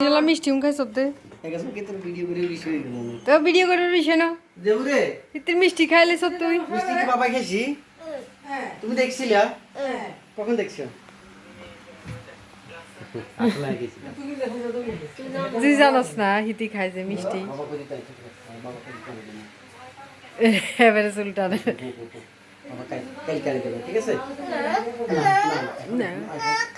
এগুলো মিষ্টি খাই সত্যি তো ভিডিও করার বিষয় না। দেবু রে। তুই মিষ্টি খাইলে সত্যি মিষ্টি কি বাবা খেয়েছি তুমি দেখছিলা? কখন দেখছ। তুই জানোস না হিতি মিষ্টি। করে করে দিন। এবারে দেবে ঠিক আছে? না। না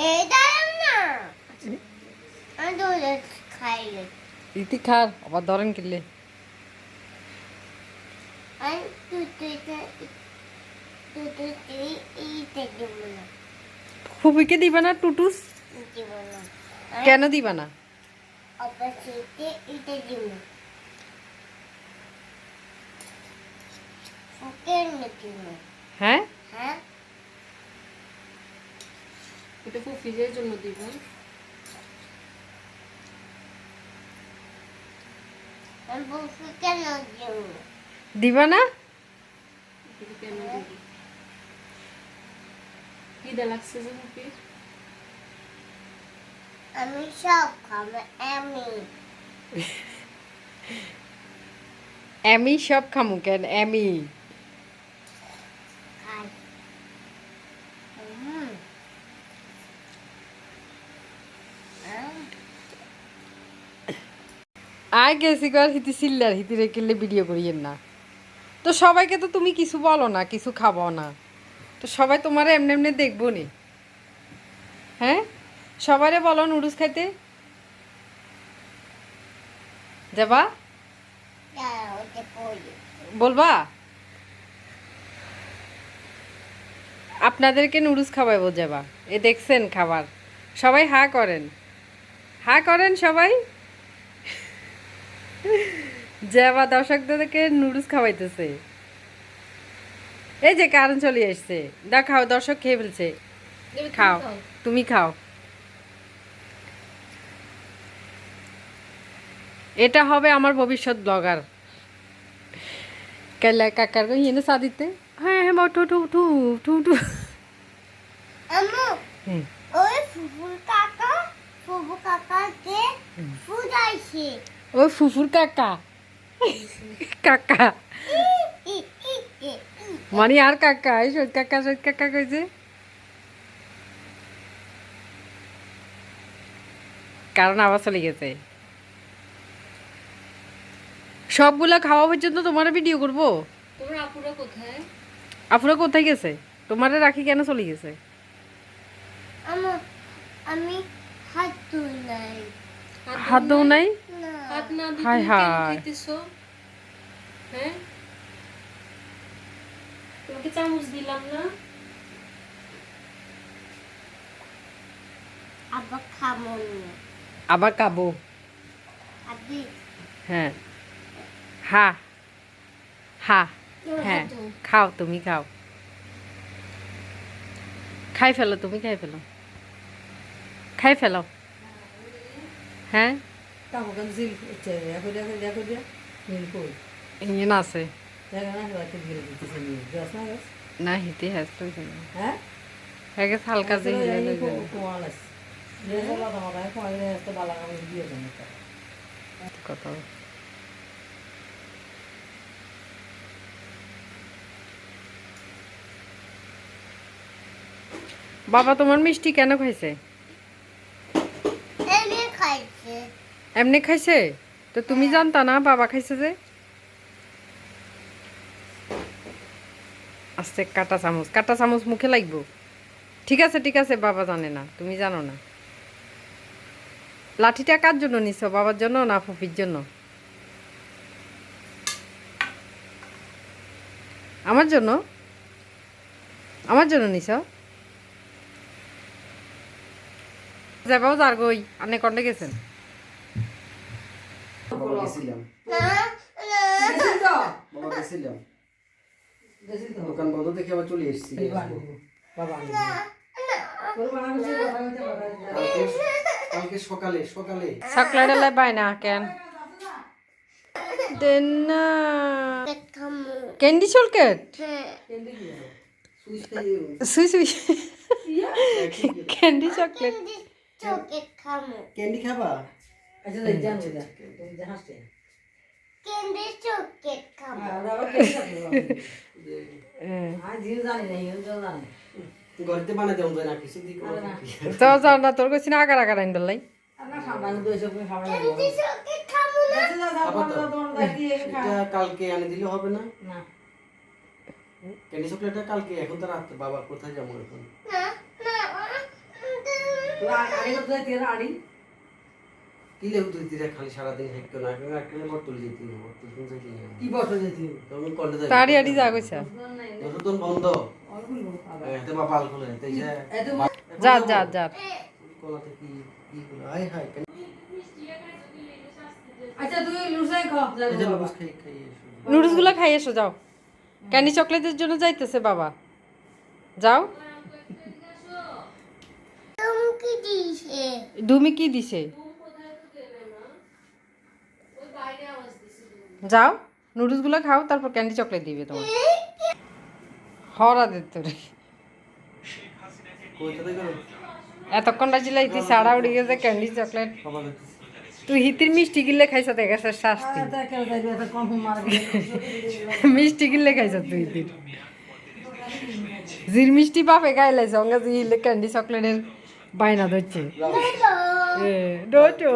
এই দাঁড়ান না আমি তো খাই ইতি খার আবার ধরেন কিনলে ফুপিকে দিবা না টুটুস কেন দিবা না হ্যাঁ হ্যাঁ এটা ফুফিজের জন্য দিব? আমি বলছি কেন দিব? দিবা না? কেন লাগছে যে আমি সব খাব আমি। এমি সব খামু কেন? এমি আয় গেছি কর হিতি সিল্লার হিতি রেখে ভিডিও করিয়েন না। তো সবাইকে তো তুমি কিছু বলো না, কিছু খাব না। তো সবাই তোমার এমনি এমনি দেখব নি। হ্যাঁ? সবাইরে বলো নুডলস খাইতে। যাবা? বলবা? আপনাদেরকে নুডলস খাওয়াবো যাবা। এ দেখছেন খাবার। সবাই হা করেন। হা করেন সবাই। যাবা দর্শকদেরকে নুডলস খাওয়াইতেছে। এই যে কারণ চলে আসছে। দেখাও দর্শক খেয়ে ফেলছে। খাও। তুমি খাও। এটা হবে আমার ভবিষ্যৎ ব্লগার। কেলা কাকার হিনে সাদিতে হ্যাঁ হ্যাঁ মা টু টু টু টু টু আম্মু ওই ফুফুর কাকা ফুফু কাকাকে ফুদাইছে। ওই ফুফুর কাকা। কাকা। মানে আর কাকা এই সৈত কাকা সৈত কাকা কইছে। কারণ আবার চলে গেছে। সবগুলা খাওয়া পর্যন্ত তোমার ভিডিও করব? তোমার আপুরা কোথায়? গেছে? তোমারে রাখি কেন চলে গেছে? আমি হাত তুই নাই। হাত দৌ নাই? হাত না দিয়ে হায় তুমি কেন। খাইতেছো? তোমাকে চামচ দিলাম না? আবার খাব আবার কাবো হ্যাঁ। হা। হা। হ্যাঁ। খাও তুমি খাও। খাই ফেলো তুমি খাই ফেলো। খাই ফেলো। হ্যাঁ? তাহলে কেন জিল ইচ্ছে হয়ে যায় করিয়া করিয়া না হালকা যে হিয়া আছে। হ্যাঁ? বালা করে দিয়ে দেনে কত বাবা তোমার মিষ্টি কেন খাইছে? এমনি খাইছে? তো তুমি জানতা না বাবা খাইছে যে? আস্তে কাটা চামচ কাটা চামচ মুখে লাগবো। ঠিক আছে ঠিক আছে বাবা জানে না তুমি জানো না। লাঠিটা কার জন্য নিছ বাবার জন্য না ফুফির জন্য? আমার জন্য? আমার জন্য নিছ? যাবাও যার গই আপনি কন্ডে গেছেন? বাবা গেছিলাম। গেছি বাবা গেছিলাম। দোকান বন্ধ দেখে আবার চলে এসেছি। কালকে সকালে সকালে। চকলেট এলাই না কেন? দেন না। ক্যান্ডি হ্যাঁ। খাইয়ে সুই সুই ক্যান্ডি চকলেট। ক্যান্ডি খাবা? আচ্ছা জান যা কেন্দ্রে আর আবার জিও জানি না ইও জানি ঘরেতে বানাই দেবো না কিছু দিকে যাও যাও না তোর কাছে আগার আগার আইন তো আচ্ছা তো। এটা কালকে এনে দিলে হবে না না ক্যান্ডি চকলেটটা কালকে এখন তো রাত বাবা কোথায় যাব এখন না না তোর আড়ি কি লেবু তুই দিলে খালি সারাদিন হেঁটতো না যেতে যেতে কি যেতে তাড়ি আড়ি যা কইছা। বন্ধ। এতে বাবা আল খুলে তাই যে এত যা যা যা। কলাতে কি কি হলো হাই হাই আচ্ছা তুই লুসাই খা এই বাবা খাই খাই নুডলসগুলো খাই এসো যাও। ক্যান্ডি চকলেটের জন্য যাইতেছে বাবা। যাও। তুমি কি দিছে ডুমি কি দিছে যাও নুডলসগুলো খাও, তারপর ক্যান্ডি চকলেট দিবে তোমার হরা দে তোরে। এতক্ষণ রাজিলাই তুই সাড়া উড়ে গেছে ক্যান্ডি চকলেট তুই হিতির মিষ্টি গিলে খাইছ শাস্তি তা যাইবে এত মিষ্টি গিলে খাইছ তুই হিতির। জির মিষ্টি বাপে খাইলাইছ অঙ্গা জিলে ক্যান্ডি চকলেটের বাইনা ধরছে। ডোটো